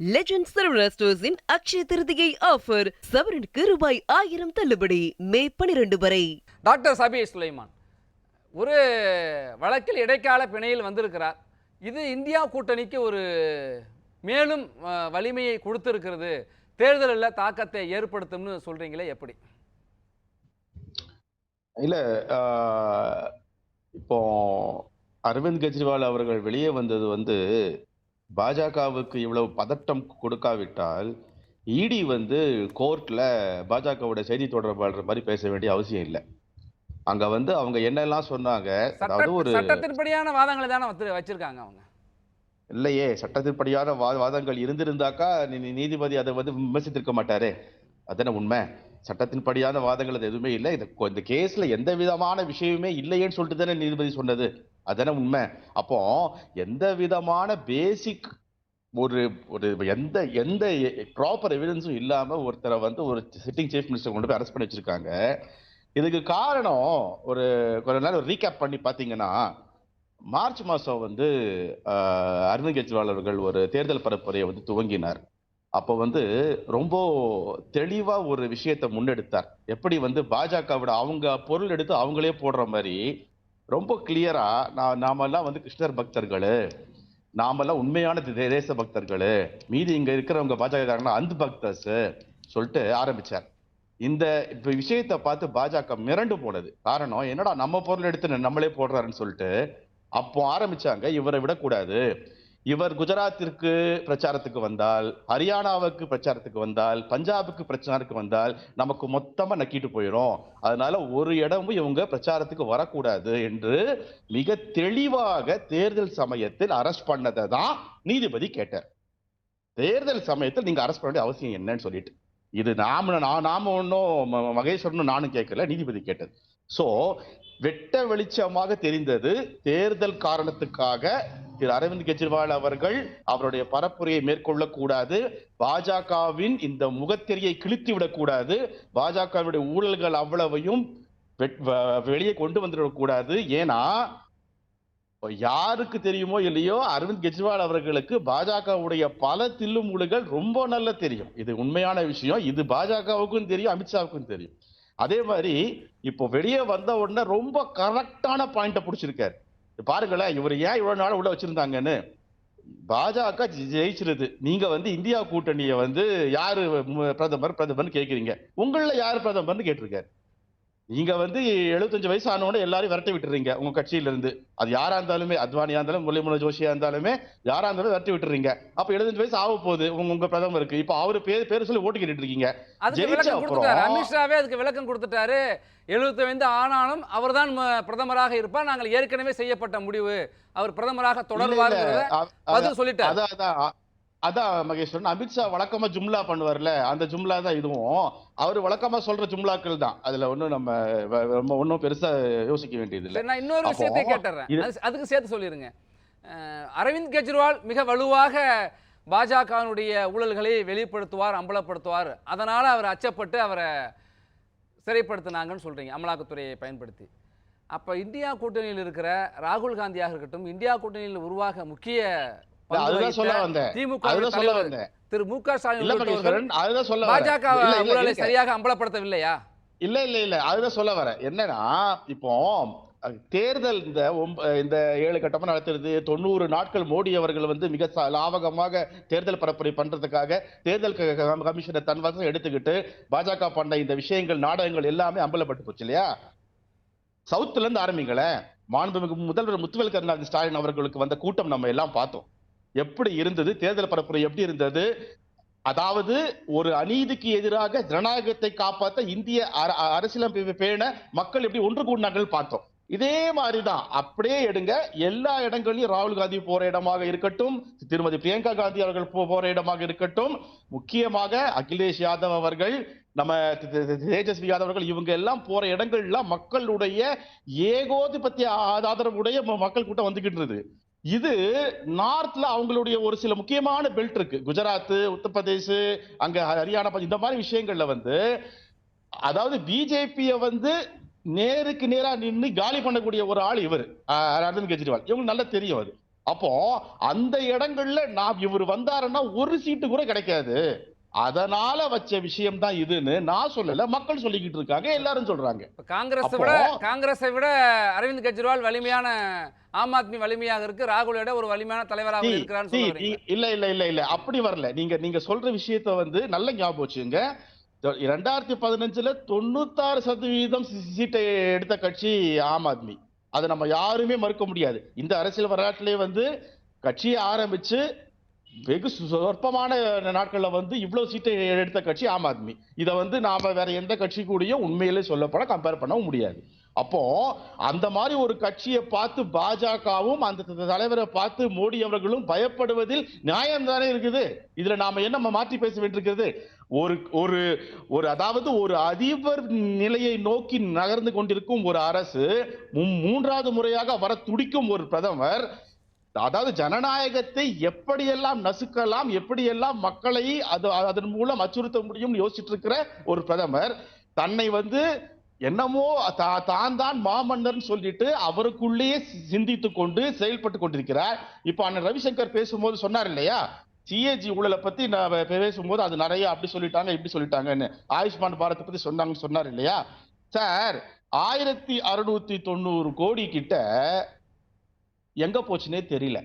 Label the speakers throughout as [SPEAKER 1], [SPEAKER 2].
[SPEAKER 1] Legend Saravana ஸ்டோர்ஸின் Akshaya Tritiya offer சவரனுக்கு ரூபாய் ஆயிரம் தள்ளுபடி. மே பனிரெண்டு வரை.
[SPEAKER 2] டாக்டர் சபி சுலைமான் ஒரு வழக்கில் இடைக்கால பிணையில் வந்திருக்கிறார். இது இந்தியா கூட்டணிக்கு ஒரு மேலும் வலிமையை கொடுத்திருக்கிறது. தேர்தலில் தாக்கத்தை ஏற்படுத்தும்னு சொல்றீங்களே எப்படி?
[SPEAKER 3] இல்ல இப்போ அரவிந்த் கெஜ்ரிவால் அவர்கள் வெளியே வந்தது வந்து பாஜகவுக்கு இவ்வளவு பதட்டம் கொடுக்காவிட்டால் இடி வந்து கோர்ட்ல பாஜகவோட செய்தி தொடர்பாளர் மாதிரி பேச வேண்டிய அவசியம் இல்லை. அங்க வந்து அவங்க என்னெல்லாம் சொன்னாங்க அதாவது ஒரு
[SPEAKER 2] சட்டத்தின்படியான வாதங்களை தானே வச்சிருக்காங்க அவங்க.
[SPEAKER 3] இல்லையே சட்டத்தின்படியான வா வாதங்கள் இருந்திருந்தாக்கா நீதிபதி அதை வந்து விமர்சித்திருக்க மாட்டாரே. அதானே உண்மை. சட்டத்தின்படியான வாதங்கள் அது எதுவுமே இல்லை. இந்த கேஸ்ல எந்த விதமான விஷயமே இல்லையேன்னு சொல்லிட்டு தானே நீதிபதி சொன்னது. அதானே உண்மை? அப்போ எந்த விதமான பேசிக் ஒரு ஒரு எந்த எந்த ப்ராப்பர் எவிடன்ஸும் இல்லாமல் ஒருத்தரை வந்து ஒரு சிட்டிங் சீஃப் மினிஸ்டர் கொண்டு போய் அரெஸ்ட் பண்ணி வச்சிருக்காங்க. இதுக்கு காரணம் ஒரு கொஞ்ச நேரம் ரீகேப் பண்ணி பார்த்தீங்கன்னா மார்ச் மாதம் வந்து அரவிந்த் கெஜ்ரிவால் அவர்கள் ஒரு தேர்தல் பரப்புரையை வந்து துவங்கினார். அப்போ வந்து ரொம்ப தெளிவாக ஒரு விஷயத்தை முன்னெடுத்தார். எப்படி வந்து பாஜகவோட அவங்க பொருள் எடுத்து அவங்களே போடுற மாதிரி ரொம்ப கிளியரா நான் நாமெல்லாம் வந்து கிருஷ்ணர் பக்தர்கள் நாமெல்லாம் உண்மையான தேச பக்தர்கள் மீதி இங்க இருக்கிறவங்க பாஜக அந்த பக்தர்ஸ் சொல்லிட்டு ஆரம்பிச்சார். இந்த இப்ப விஷயத்தை பார்த்து பாஜக மிரண்டு போனது. காரணம் என்னடா நம்ம பொருள் எடுத்து நம்மளே போடுறாருன்னு சொல்லிட்டு அப்போ ஆரம்பிச்சாங்க இவரை விடக்கூடாது. இவர் குஜராத்திற்கு பிரச்சாரத்துக்கு வந்தால் ஹரியானாவுக்கு பிரச்சாரத்துக்கு வந்தால் பஞ்சாபுக்கு பிரச்சாரத்துக்கு வந்தால் நமக்கு மொத்தமாக நக்கிட்டு போயிடும். அதனால ஒரு இடமும் இவங்க பிரச்சாரத்துக்கு வரக்கூடாது என்று மிக தெளிவாக தேர்தல் சமயத்தில் அரெஸ்ட் பண்ணதை தான் நீதிபதி கேட்டார். தேர்தல் சமயத்தில் நீங்க அரெஸ்ட் பண்ண வேண்டிய அவசியம் என்னன்னு சொல்லிட்டு. இது நாம நான் நாம ஒன்றும் மகேஸ்வரனும் நானும் கேட்கல நீதிபதி கேட்டது. ஸோ வெட்ட வெளிச்சமாக தெரிந்தது தேர்தல் காரணத்துக்காக திரு அரவிந்த் கெஜ்ரிவால் அவர்கள் அவருடைய பரப்புரையை மேற்கொள்ளக்கூடாது. பாஜகவின் இந்த முகத்தெரியை கிழித்து விடக்கூடாது. பாஜகவுடைய ஊழல்கள் அவ்வளவையும் வெளியே கொண்டு வந்துடக்கூடாது. ஏன்னா யாருக்கு தெரியுமோ இல்லையோ அரவிந்த் கெஜ்ரிவால் அவர்களுக்கு பாஜகவுடைய பல தில்லுமுழுகள் ரொம்ப நல்லா தெரியும். இது உண்மையான விஷயம். இது பாஜகவுக்கும் தெரியும் அமித்ஷாவுக்கும் தெரியும். அதே மாதிரி இப்போ வெளியே வந்த உடனே ரொம்ப கரெக்டான பாயிண்ட பிடிச்சிருக்காரு. பாருங்களேன் இவர் ஏன் இவ்வளவு நாள் உள்ள வச்சிருந்தாங்கன்னு? பாஜக ஜெயிச்சிருது. நீங்க வந்து இந்தியா கூட்டணியை வந்து யாரு பிரதமர் பிரதமர்னு கேட்குறீங்க உங்களில் யார் பிரதமர்னு கேட்டிருக்காரு? நீங்க வந்து 75 வயசு ஆனவொடனே எல்லாரையும் விரட்டி விட்டுறீங்க உங்க கட்சியில இருந்து அது யாரா இருந்தாலுமே அத்வானியா இருந்தாலும் முரளிமனோகர் ஜோஷியா இருந்தாலுமே யாரா இருந்தாலும் விரட்டி விட்டுறீங்க. அப்ப 75 வயசு ஆக போகுது உங்க உங்க பிரதமருக்கு இப்ப அவரு பேர் பேர் சொல்லி ஓட்டு கேட்டுட்டு இருக்கீங்க.
[SPEAKER 2] அமித்ஷாவே அதுக்கு விளக்கம் கொடுத்துட்டாரு. 75 ஆனாலும் அவர்தான் ம- பிரதமராக இருப்பார். நாங்கள் ஏற்கனவே செய்யப்பட்ட முடிவு. அவர் பிரதமராக தொடர்வார் சொல்லிட்டார்.
[SPEAKER 3] அதான் மகேஸ்வரன் அமித்ஷா வழக்கமா ஜும்லா பண்ணுவார்ல அந்த ஜும்லா தான் இதுவும். அவர் வழக்கமா சொல்ற ஜும்லாக்கள் தான். அதுல ஒண்ணும் நம்ம நம்ம ஒண்ணும் பெருசா யோசிக்க வேண்டியது இல்ல
[SPEAKER 2] நான் இன்னொரு விஷயத்தை கேட்டுறேன். அதுக்கு சேர்த்து சொல்லிருங்க. அரவிந்த் கெஜ்ரிவால் மிக வலுவாக பாஜகவினுடைய ஊழல்களை வெளிப்படுத்துவார் அம்பலப்படுத்துவார். அதனால அவர் அச்சப்பட்டு அவரை சிறைப்படுத்தினாங்கன்னு சொல்றீங்க அமலாக்கத்துறையை பயன்படுத்தி. அப்ப இந்தியா கூட்டணியில் இருக்கிற ராகுல் காந்தியாக இருக்கட்டும் இந்தியா கூட்டணியில் உருவாக முக்கிய
[SPEAKER 3] அதுதான் சொல்ல வந்தேன்.
[SPEAKER 2] திமுக
[SPEAKER 3] அதுதான் சொல்ல வந்தேன்.
[SPEAKER 2] திரு மு க ஸ்டாலின்
[SPEAKER 3] இல்ல
[SPEAKER 2] உள்ளிட்டவர்கள்
[SPEAKER 3] மகேஸ்வரன் அதுதான் சொல்ல.
[SPEAKER 2] பாஜக
[SPEAKER 3] இருங்க.
[SPEAKER 2] சரியாக அம்பலப்படுத்தவில்லையா?
[SPEAKER 3] இல்ல இல்ல இல்ல அதுதான் சொல்ல வரேன். என்னன்னா இப்போ தேர்தல் இந்த இந்த ஏழு கட்டமா நடத்துறது தொண்ணூறு நாட்கள் மோடி அவர்கள் வந்து மிக லாவகமாக தேர்தல் பரப்புரை பண்றதுக்காக தேர்தல் கமிஷனை தன் வசம் எடுத்துக்கிட்டு பாஜக பண்ண இந்த விஷயங்கள் நாடகங்கள் எல்லாமே அம்பலப்பட்டு போச்சு இல்லையா? சவுத்துல இருந்து ஆரம்பிங்களேன் மாண்புமிகு முதல்வர் முத்துவேல் கருணாநிதி ஸ்டாலின் அவர்களுக்கு வந்த கூட்டம் நம்ம எல்லாம் பார்த்தோம். எப்படி இருந்தது? தேர்தல் பரப்புரை எப்படி இருந்தது? அதாவது ஒரு அநீதிக்கு எதிராக ஜனநாயகத்தை காப்பாற்ற இந்திய அர- அ- பேண மக்கள் எப்படி ஒன்று கூடினார்கள் பார்த்தோம். இதே மாதிரிதான். அப்படியே எடுங்க. எல்லா இடங்களையும் ராகுல் காந்தி போற இடமாக இருக்கட்டும் திருமதி பிரியங்கா காந்தி அவர்கள் போற இடமாக இருக்கட்டும் முக்கியமாக அகிலேஷ் யாதவ் அவர்கள் நம்ம தேஜஸ்வி யாதவ் அவர்கள் இவங்க எல்லாம் போற இடங்கள்லாம் மக்களுடைய ஏகோதிபத்திய ஆதரவுடைய மக்கள் கூட்டம் வந்துகிட்டு இருந்தது. இது நார்த்ல அவங்களுடைய ஒரு சில முக்கியமான பெல்ட் இருக்கு. குஜராத் உத்தரப்பிரதேஷ் அங்க ஹரியானா இந்த மாதிரி விஷயங்கள்ல வந்து அதாவது பிஜேபிய வந்து நேருக்கு நேரா நின்று காலி பண்ணக்கூடிய ஒரு ஆள் இவர். அரவிந்த் கெஜ்ரிவால். இவங்களுக்கு நல்லா தெரியும் அது. அப்போ அந்த இடங்கள்ல நான் இவர் வந்தாருன்னா ஒரு சீட்டு கூட கிடைக்காது. அதனால வச்ச விஷயம் தான் இதுன்னு நான் சொல்லல. மக்கள் சொல்லிக்கிட்டு இருக்காங்க எல்லாரும் சொல்றாங்க.
[SPEAKER 2] காங்கிரஸை விட காங்கிரஸை விட அரவிந்த் கெஜ்ரிவால் வலிமையான ஆம் ஆத்மி வலிமையாக இருக்கு. ராகுலை விட ஒரு வலிமையான தலைவராக இருக்கிறான்னு
[SPEAKER 3] இல்ல இல்ல இல்ல இல்ல. அப்படி வரல. நீங்க நீங்க சொல்ற விஷயத்த வந்து நல்ல ஞாபகம் வச்சுங்க ரெண்டாயிரத்தி பதினஞ்சுல தொண்ணூத்தாறு சதவீதம் சீட்டை எடுத்த கட்சி ஆம் ஆத்மி. அதை நம்ம யாருமே மறுக்க முடியாது. இந்த அரசியல் வரலாற்றிலே வந்து கட்சியை ஆரம்பிச்சு வெகு சு- சொற்பமான நாட்களில் வந்து இவ்வளோ சீட்டை எடுத்த கட்சி ஆம் ஆத்மி. இதை வந்து நாம் வேற எந்த கட்சி கூடயும் உண்மையிலே சொல்லப்பட கம்பேர் பண்ணவும் முடியாது. அப்போ அந்த மாதிரி ஒரு கட்சியை பார்த்து பாஜகவும் அந்த த- தலைவரை பார்த்து மோடி அவர்களும் பயப்படுவதில் நியாயம் தானே இருக்குது? இதுல நாம என்ன நம்ம மாற்றி பேச வேண்டியிருக்கிறது? ஒரு ஒரு ஒரு அதாவது ஒரு அதிபர் நிலையை நோக்கி நகர்ந்து கொண்டிருக்கும் ஒரு அரசு மூன்றாவது முறையாக வர துடிக்கும் ஒரு பிரதமர் அதாவது ஜனநாயகத்தை எப்படியெல்லாம் நசுக்கலாம் எப்படியெல்லாம் மக்களை அது அதன் மூலம் அச்சுறுத்த முடியும்னு யோசிச்சுட்டு இருக்கிற ஒரு பிரதமர் தன்னை வந்து என்னமோ தா- தான் தான் மாமன்னர்னு சொல்லிட்டு அவருக்குள்ளேயே சிந்தித்து கொண்டு செயல்பட்டு கொண்டிருக்கிறார். இப்ப அண்ணன் ரவிசங்கர் பேசும்போது சொன்னார் இல்லையா? சிஏஜி ஊழலை பத்தி நான் பேசும்போது அது நிறைய அப்படி சொல்லிட்டாங்க இப்படி சொல்லிட்டாங்கன்னு ஆயுஷ்மான் பாரத் பத்தி சொன்னாங்கன்னு சொன்னார் இல்லையா? சார் ஆயிரத்தி அறுநூத்தி தொண்ணூறு கோடி கிட்ட எங்கே போச்சுனே தெரியல.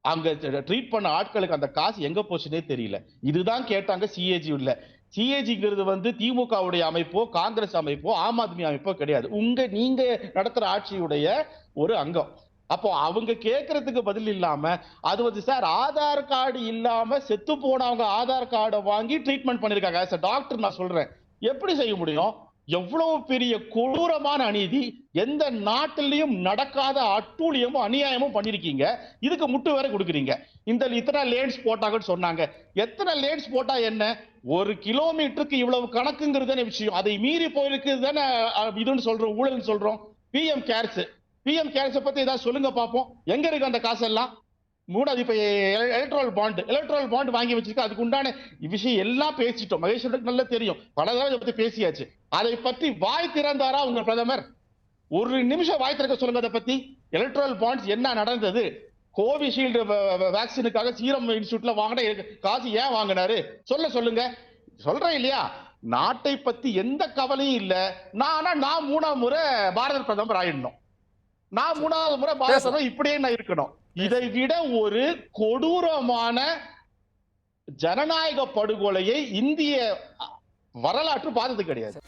[SPEAKER 3] அங்கே ட்ரீட் பண்ண ஆட்களுக்கு அந்த காசு எங்கே போச்சுன்னே தெரியல. இதுதான் கேட்டாங்க சிஏஜி உள்ள சிஏஜிங்கிறது வந்து திமுகவுடைய அமைப்போ காங்கிரஸ் அமைப்போ ஆம் ஆத்மி அமைப்போ கிடையாது. உங்க நீங்க நடத்துற ஆட்சியுடைய ஒரு அங்கம். அப்போ அவங்க கேட்கறதுக்கு பதில் இல்லாம அது வந்து சார் ஆதார் கார்டு இல்லாம செத்து போனவங்க ஆதார் கார்டை வாங்கி ட்ரீட்மெண்ட் பண்ணிருக்காங்க. டாக்டர் நான் சொல்றேன். எப்படி செய்ய முடியும்? எவ்வளவு பெரிய கொடூரமான அநீதி எந்த நாட்டிலையும் நடக்காத அட்டூழியமும் அநியாயமும் பண்ணிருக்கீங்க. இதுக்கு முட்டு வேற கொடுக்குறீங்க. இந்த இத்தனை லேன்ஸ் போட்டாங்கன்னு சொன்னாங்க. எத்தனை லேன்ஸ் போட்டா என்ன? ஒரு கிலோமீட்டருக்கு இவ்வளவு கணக்குங்கிறது தானே விஷயம். அதை மீறி போயிருக்கு தானே இதுன்னு சொல்றோம் ஊழல்னு சொல்றோம். பிஎம் கேர்ஸ் பிஎம் கேர்ஸை பத்தி ஏதாவது சொல்லுங்க பார்ப்போம். எங்க இருக்கு அந்த காசெல்லாம்? மூணாவது இப்ப எலக்ட்ரல் பாண்ட் எலக்ட்ரல் பாண்ட் வாங்கி வச்சிருக்க. அதுக்கு உண்டான விஷயம் எல்லாம் பேசிட்டோம். மகேஸ்வரனுக்கு நல்லா தெரியும். பல தடவை இதை பத்தி பேசியாச்சு. அதை பத்தி வாய் திறந்தாரா உங்க பிரதமர்? ஒரு நிமிஷம் வாய் திறக்க சொல்லுங்க அதை பத்தி. எலக்ட்ரல் பாண்ட்ஸ் என்ன நடந்தது? கோவிஷீல்டு வேக்சினுக்காக சீரம் இன்ஸ்டியூட்ல வாங்கின காசு ஏன் வாங்கினாரு? சொல்ல சொல்லுங்க. சொல்றேன் இல்லையா? நாட்டை பத்தி எந்த கவலையும் இல்ல. நானா நான் மூணாவது முறை பாரத பிரதமர் ஆயிடணும். நான் மூணாவது முறை பாரத. பிரதமர் இப்படியே நான் இருக்கணும். இதை விட ஒரு கொடூரமான ஜனநாயக படுகொலையை இந்திய வரலாற்று பார்த்தது கிடையாது.